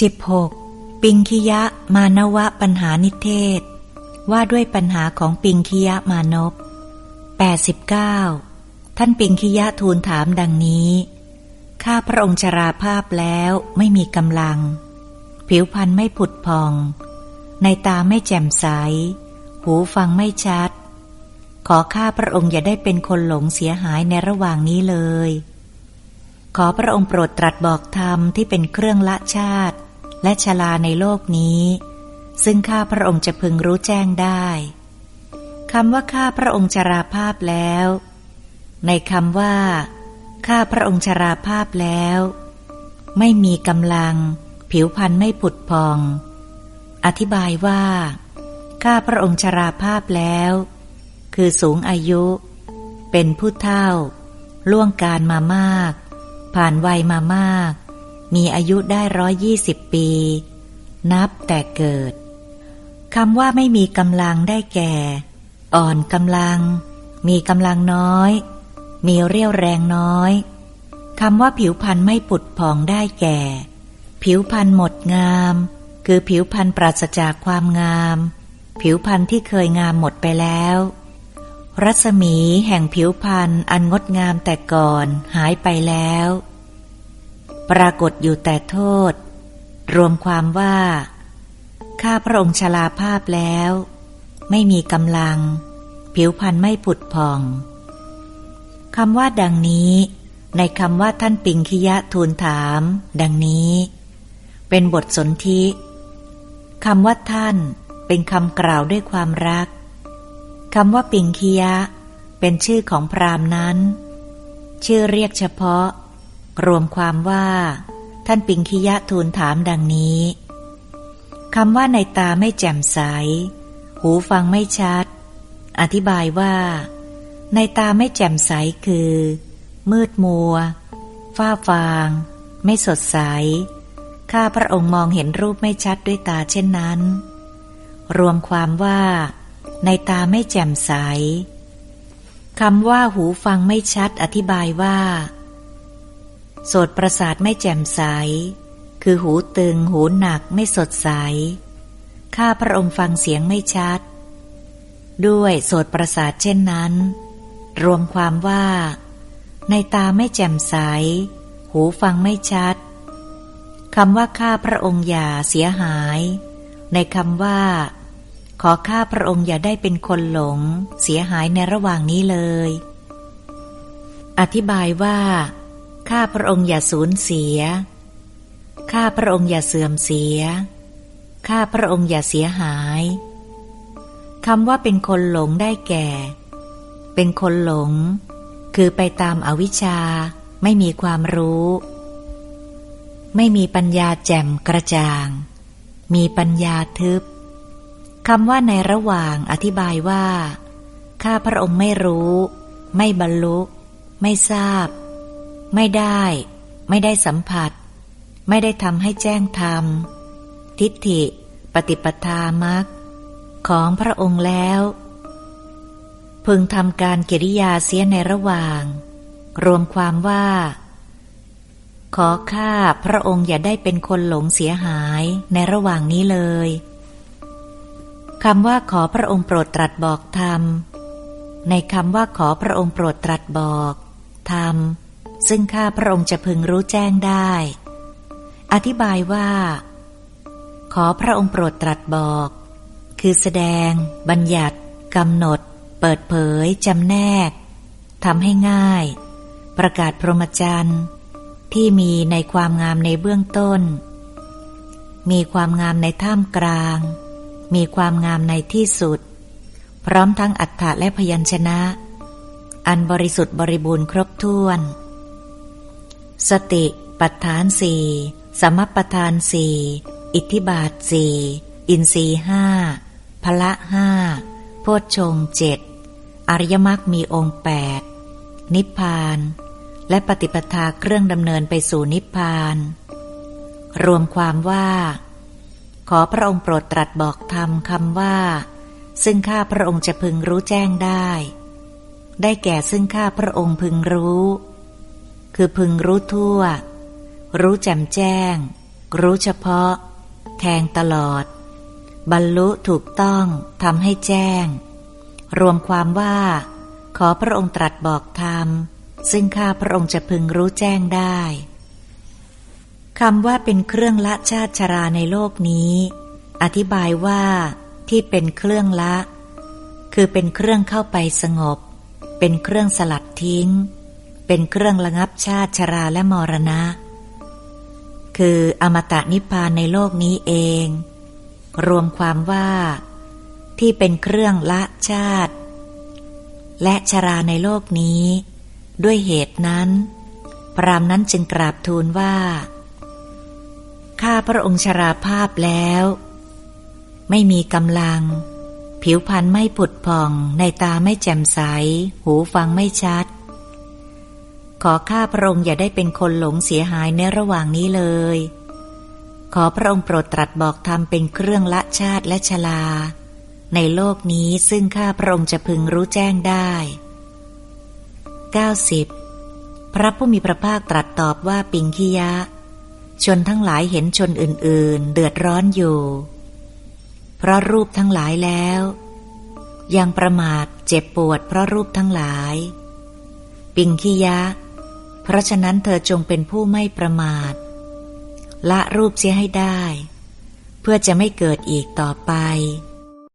16. ปิงคิยะมานวะปัญหานิเทศ ว่าด้วยปัญหาของปิงคิยะมานพ89 ท่านปิงคิยะทูลถามดังนี้ ข้าพระองค์ชราภาพแล้วไม่มีกำลัง ผิวพรรณไม่ผุดพอง ในตาไม่แจ่มใส หูฟังไม่ชัด ขอข้าพระองค์อย่าได้เป็นคนหลงเสียหายในระหว่างนี้เลย ขอพระองค์โปรดตรัสบอกธรรมที่เป็นเครื่องละชาติ และชลาในโลกนี้ ซึ่งข้าพระองค์จะพึงรู้แจ้งได้คำว่าข้าพระองค์ชราภาพแล้ว ในคำว่า ข้าพระองค์ชราภาพแล้ว ไม่มีกำลัง ผิวพรรณไม่ผุดพอง อธิบายว่า ข้าพระองค์ชราภาพแล้ว คือสูงอายุ เป็นผู้เฒ่า ล่วงการมามาก ผ่านวัยมามาก มีอายุได้ร้อยยี่สิบปี นับแต่เกิดคำว่าไม่มีกำลังได้แก่ อ่อนกำลัง มีกำลังน้อย มีเรี่ยวแรงน้อยคำว่าผิวพรรณไม่ปุดผ่องได้แก่ ผิวพรรณหมดงาม คือผิวพรรณปราศจากความงาม ผิวพรรณที่เคยงามหมดไปแล้ว รัศมีแห่งผิวพรรณอันงดงามแต่ก่อนหายไปแล้ว ปรากฏอยู่แต่โทษ รวมความว่า ข้าพระองค์ชลาภาพแล้ว ไม่มีกำลัง ผิวพรรณไม่ผุดผ่องคำว่าดังนี้ ในคำว่าท่านปิงคิยะทูลถาม ดังนี้ เป็นบทสนธิคำว่าท่านเป็นคำกล่าวด้วยความรักคำว่าปิงคิยะ เป็นชื่อของพรามนั้น ชื่อเรียกเฉพาะ รวมความว่า ท่านปิงคิยะทูลถามดังนี้คำว่าในตาไม่แจ่มใส หูฟังไม่ชัด อธิบายว่า ในตาไม่แจ่มใสคือ มืดมัว ฝ้าฟาง ไม่สดใส ข้าพระองค์มองเห็นรูปไม่ชัดด้วยตาเช่นนั้น รวมความว่า ในตาไม่แจ่มใสคำว่าหูฟังไม่ชัดอธิบายว่า โสตประสาทไม่แจ่มใส คือหูตึงหูหนักไม่สดใส ข้าพระองค์ฟังเสียงไม่ชัด ด้วยโสตประสาทเช่นนั้น รวมความว่า ในตาไม่แจ่มใส หูฟังไม่ชัดคำว่าข้าพระองค์อย่าเสียหาย ในคำว่า ขอข้าพระองค์อย่าได้เป็นคนหลง เสียหายในระหว่างนี้เลย อธิบายว่า ข้าพระองค์อย่าสูญเสีย ข้าพระองค์อย่าเสื่อมเสีย ข้าพระองค์อย่าเสียหาย คำว่าเป็นคนหลงได้แก่ เป็นคนหลง คือไปตามอวิชชา ไม่มีความรู้ ไม่มีปัญญาแจ่มกระจ่าง มีปัญญาทึบ คำว่าในระหว่างอธิบายว่า ข้าพระองค์ไม่รู้ ไม่บรรลุ ไม่ทราบ ไม่ได้ ไม่ได้สัมผัส ไม่ได้ทำให้แจ้งธรรม ทิฏฐิ ปฏิปทามักของพระองค์แล้ว พึงทำการกิริยาเสียในระหว่าง รวมความว่า ขอข้าพระองค์อย่าได้เป็นคนหลงเสียหายในระหว่างนี้เลยคำว่าขอพระองค์โปรดตรัสบอกธรรม ในคำว่าขอพระองค์โปรดตรัสบอกธรรม ซึ่งข้าพระองค์จะพึงรู้แจ้งได้ อธิบายว่า ขอพระองค์โปรดตรัสบอก คือแสดง บัญญัติกำหนด เปิดเผยจำแนกทำให้ง่าย ประกาศพรหมจรรย์ที่มีในความงามในเบื้องต้น มีความงามในท่ามกลาง มีความงามในที่สุด พร้อมทั้งอัฏฐะและพยัญชนะ อันบริสุทธิ์บริบูรณ์ครบถ้วน สติปัฏฐานสี่สมัปปทานสี่อิทธิบาทสี่อินทรีห้าพละห้าโพชฌงเจ็ดอริยมรรคมีองค์แปดนิพพาน และปฏิปทาเครื่องดำเนินไปสู่นิพพาน รวมความว่า ขอพระองค์โปรดตรัสบอกธรรมคำว่า ซึ่งข้าพระองค์จะพึงรู้แจ้งได้ ได้แก่ซึ่งข้าพระองค์พึงรู้ คือพึงรู้ทั่ว รู้แจ่มแจ้ง รู้เฉพาะ แทงตลอด บรรลุถูกต้องทำให้แจ้ง รวมความว่า ขอพระองค์ตรัสบอกธรรม ซึ่งข้าพระองค์จะพึงรู้แจ้งได้คำว่าเป็นเครื่องละชาติชราในโลกนี้ อธิบายว่าที่เป็นเครื่องละ คือเป็นเครื่องเข้าไปสงบ เป็นเครื่องสลัดทิ้ง เป็นเครื่องระงับชาติชราและมรณะ คืออมตะนิพพานในโลกนี้เอง รวมความว่า ที่เป็นเครื่องละชาติ และชราในโลกนี้ ด้วยเหตุนั้น พรามนั้นจึงกราบทูลว่า ข้าพระองค์ชราภาพแล้ว ไม่มีกำลัง ผิวพรรณไม่ผุดผ่องในตาไม่แจ่มใส หูฟังไม่ชัด อข้าพระองค์อย่าได้เป็นคนหลงเสียหายในระหว่างนี้เลย ขอพระองค์โปรดตรัสบอกธรรมเป็นเครื่องละชาติและชลา ในโลกนี้ซึ่งข้าพระองค์จะพึงรู้แจ้งได้ 90. พระผู้มีพระภาคตรัสตอบว่าปิงคียะ ชนทั้งหลายเห็นชนอื่น ๆ เดือดร้อนอยู่ เพราะรูปทั้งหลายแล้ว ยังประมาทเจ็บปวดเพราะรูปทั้งหลาย ปิงคียะ เพราะฉะนั้นเธอจงเป็นผู้ไม่ประมาท ละรูปเสียให้ได้ เพื่อจะไม่เกิดอีกต่อไป